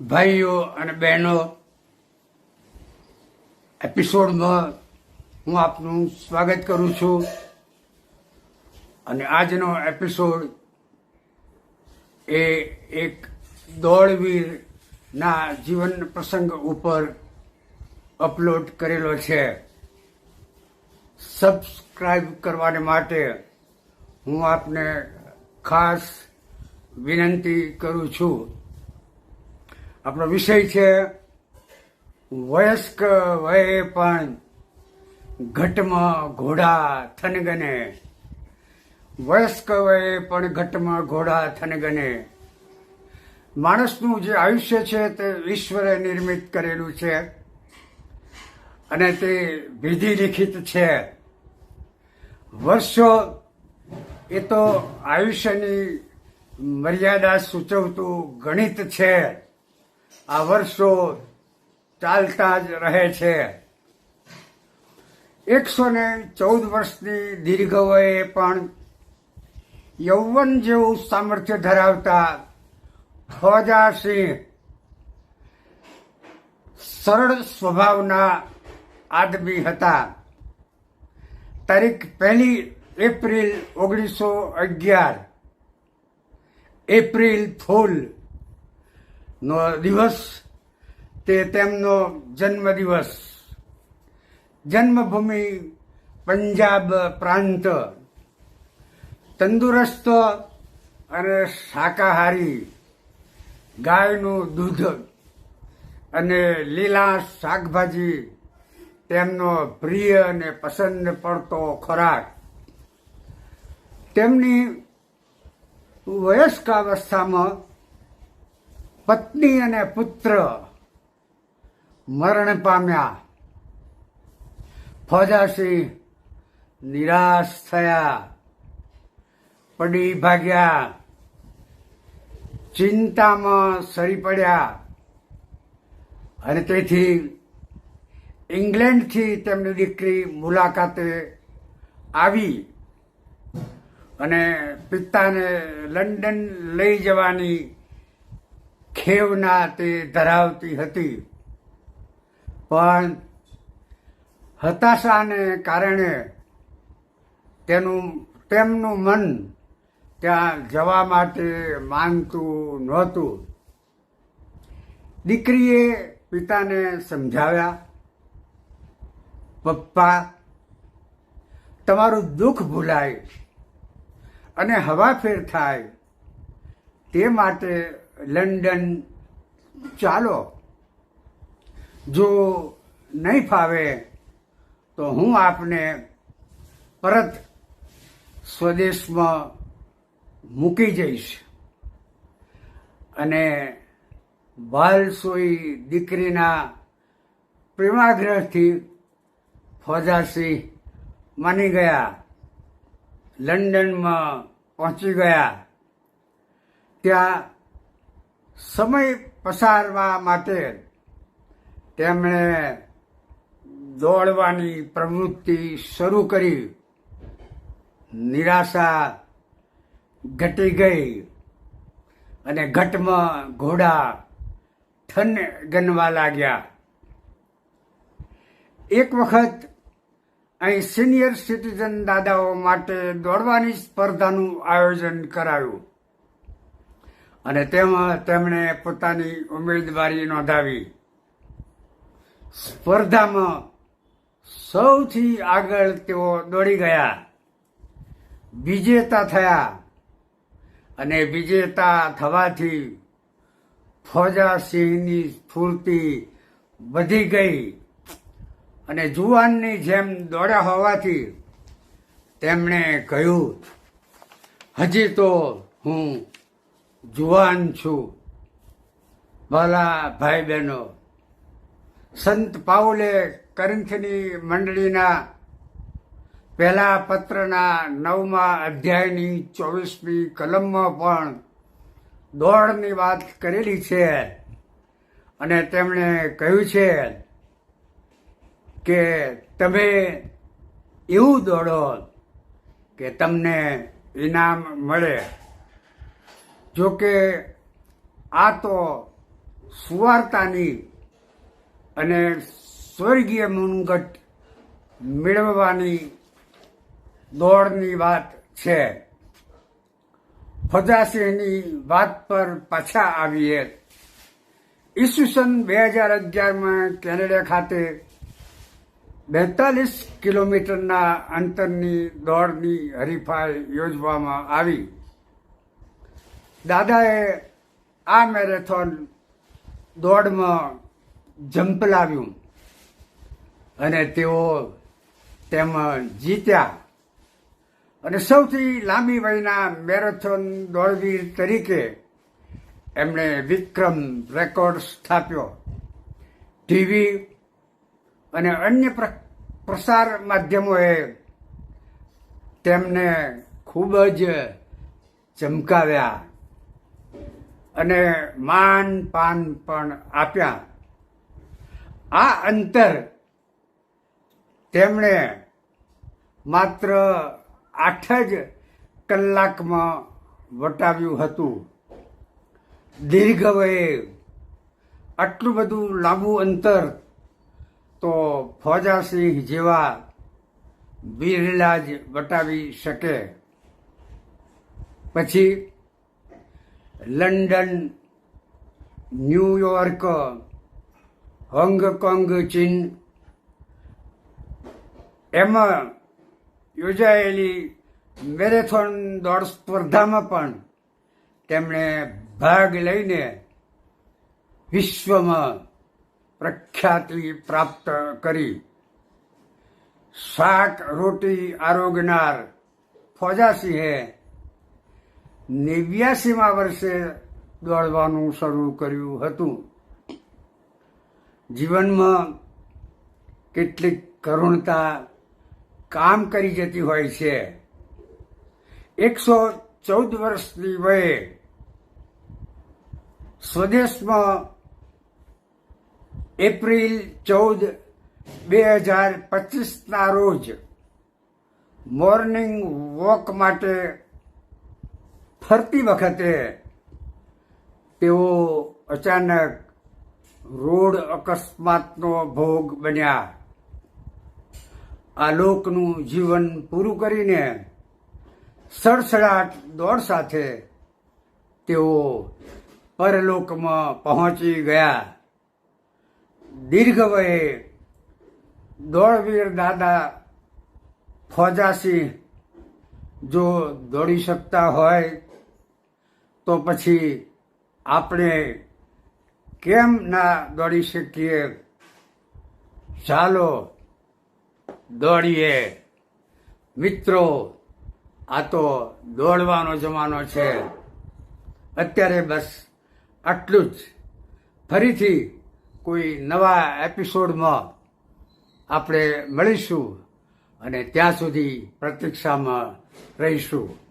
ભાઈઓ અને બહેનો, એપિસોડમાં હું આપનું સ્વાગત કરું છું. અને આજનો એપિસોડ એ એક દોડવીરના જીવન પ્રસંગ ઉપર અપલોડ કરેલો છે. સબસ્ક્રાઇબ કરવાને માટે હું આપને ખાસ વિનંતી કરું છું. આપણો વિષય છે, વયસ્ક વયે પણ ઘટમાં ઘોડા થનગને. વયસ્ક વયે પણ ઘટમાં ઘોડા થનગને. માણસનું જે આયુષ્ય છે તે ઈશ્વરે નિર્મિત કરેલું છે અને તે વિધિ લિખિત છે. વર્ષો એ તો આયુષ્યની મર્યાદા સૂચવતું ગણિત છે. આ વર્ષો ચાલતા જ રહે છે. એકસો ને ચૌદ વર્ષની દીર્ઘવયે પણ યૌવન જેવું સામર્થ્ય ધરાવતા ફોજાસિંહ સરળ સ્વભાવના આદમી હતા. તારીખ પહેલી એપ્રિલ ઓગણીસો અગિયાર, એપ્રિલ ફૂલ નો દિવસ તે તેમનો જન્મદિવસ. જન્મભૂમિ પંજાબ પ્રાંત. તંદુરસ્ત અને શાકાહારી ગાયનું દૂધ અને લીલા શાકભાજી તેમનો પ્રિય અને પસંદ પડતો ખોરાક. તેમની વયસ્કાવસ્થામાં પત્ની અને પુત્ર. મરણ પામ્યા. ફોજાસિંહ નિરાશ થયા. પડી ભાગ્યા. ચિંતામાં સરી પડ્યા. અને તેથી ઇંગ્લેન્ડથી તેમની દીકરી મુલાકાતે આવી અને પિતાને લંડન લઈ જવાની ખેવના તે ધરાવતી હતી. પણ હતાશાને કારણે તેનું, તેમનું મન ત્યાં જવા માટે માનતું નહોતું. દીકરીએ પિતાને સમજાવ્યા, પપ્પા, તમારું દુઃખ ભૂલાય અને હવાફેર થાય તે માટે લંડન ચાલો. જો નહીં ફાવે તો હું આપને પરત સ્વદેશમાં મૂકી જઈશ. અને બાલસોઈ દીકરીના પ્રેમાગ્રહથી ફોજાસિંહ માની ગયા. લંડનમાં પહોંચી ગયા. ત્યાં સમય પસારવા માટે તેમણે દોડવાની પ્રવૃત્તિ શરૂ કરી. નિરાશા ઘટી ગઈ અને ઘટમાં ઘોડા ઠન ગનવા લાગ્યા. એક વખત અહીં સિનિયર સિટીઝન દાદાઓ માટે દોડવાની સ્પર્ધાનું આયોજન કરાયું. અને તેમાં તેમણે પોતાની ઉમેદવારી નોંધાવી. સ્પર્ધામાં સૌથી આગળ તેઓ દોડી ગયા. વિજેતા થયા. અને વિજેતા થવાથી ફોજાસિંહની સ્ફૂર્તિ વધી ગઈ. અને જુવાનની જેમ દોડ્યા હોવાથી તેમણે કહ્યું, હજી તો હું જુવાન છું. વાલા ભાઈ બહેનો સંત પાઉલે કરંથની મંડળીના પહેલા પત્રના નવમા અધ્યાયની ચોવીસમી કલમમાં પણ દોડની વાત કરેલી છે અને તેમણે કહ્યું છે કે તમે એવું દોડો કે તમને ઇનામ મળે. જો કે આ તો સુવાર્તાની અને સ્વર્ગીય મુનગટ મેળવવાની દોડની વાત છે. ફજાસિંહની વાત પર પાછા આવીએ. ઈસુસન બે હજાર અગિયારમાં કેનેડા ખાતે બેતાલીસ કિલોમીટરના અંતરની દોડની હરીફાઈ યોજવામાં આવી. દાદાએ આ મેરેથોન દોડમાં ઝંપલાવ્યું અને તેઓ તેમાં જીત્યા. અને સૌથી લાંબી વયના મેરેથોન દોડવીર તરીકે એમણે વિક્રમ રેકોર્ડ સ્થાપ્યો. ટીવી અને અન્ય પ્ર- પ્રસાર માધ્યમોએ તેમને ખૂબ જ ચમકાવ્યા. અને માન પાન પણ આપ્યા. આ અંતર તેમણે માત્ર આઠ જ કલાકમાં વટાવ્યું હતું. દીર્ઘ વયે આટલું બધું લાંબુ અંતર તો ફોજાસિંહ જેવા બિરલા જ વટાવી શકે. પછી લંડન ન્યુયોર્ક હોંગકોંગ, ચીન. એમાં યોજાયેલી મેરેથોન દોડ સ્પર્ધામાં પણ તેમણે ભાગ લઈને વિશ્વમાં પ્રખ્યાતિ પ્રાપ્ત કરી. શાક રોટી આરોગનાર ફોજાસિંહે નેવ્યાસીમાં વર્ષે દોડવાનું શરૂ કર્યું હતું. જીવનમાં કેટલીક કરુણતા કામ કરી જતી હોય છે. એકસો ચૌદ વર્ષની વયે સ્વદેશમાં એપ્રિલ ચૌદ બે હજાર પચીસના રોજ મોર્નિંગ વોક માટે ફરતી વખતે તેઓ અચાનક રોડ અકસ્માતનો ભોગ બન્યા. આ લોકનું જીવન પૂરું કરીને સડસડાટ દોડ સાથે તેઓ પરલોકમાં પહોંચી ગયા. દીર્ઘ વયે દોડવીર દાદા ફોજાસિંહ જો દોડી શકતા હોય તો પછી આપણે કેમ ના દોડી શકીએ? ચાલો દોડીએ. મિત્રો, આ તો દોડવાનો જમાનો છે. અત્યારે બસ આટલું જ. ફરીથી કોઈ નવા એપિસોડમાં આપણે મળીશું અને ત્યાં સુધી પ્રતીક્ષામાં રહીશું.